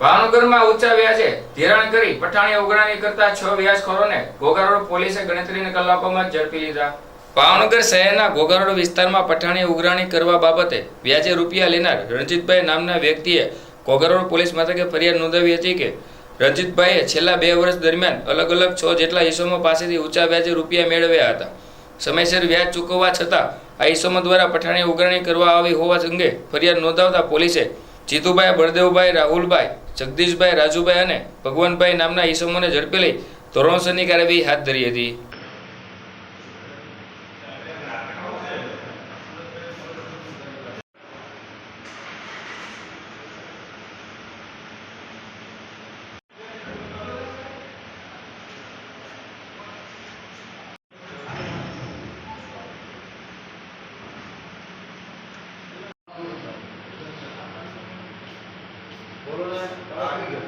ભાવનગરમાં ઊંચા વ્યાજે ધિરાણ કરી પઠાણી ઉઘરાણી કરતા છ વ્યાજખોરોને ઘોઘારોડ પોલીસે ગણતરીના કલાકોમાં ઝડપી લીધા. ભાવનગર શહેરના ઘોઘારોડ વિસ્તારમાં પઠાણી ઉઘરાણી કરવા બાબતે વ્યાજે રૂપિયા લેનાર રણજીતભાઈ નામના વ્યક્તિએ ઘોઘારોડ પોલીસ મથકે ફરિયાદ નોંધાવી હતી કે રણજીતભાઈએ છેલ્લા બે વર્ષ દરમિયાન અલગ અલગ છ જેટલા ઈસમો પાસેથી ઊંચા વ્યાજે રૂપિયા મેળવ્યા હતા. સમયસર વ્યાજ ચૂકવવા છતાં આ ઈસમો દ્વારા પઠાણી ઉઘરાણી કરવા આવી હોવા અંગે ફરિયાદ નોંધાવતા પોલીસે જીતુભાઈ બળદેવભાઈ, રાહુલભાઈ, જગદીશભાઈ, રાજુભાઈ અને ભગવાનભાઈ નામના ઈસમોને ઝડપી લઈ ધોરણસરની કાર્યવાહી હાથ ધરી હતી. 我们呢，哪一个？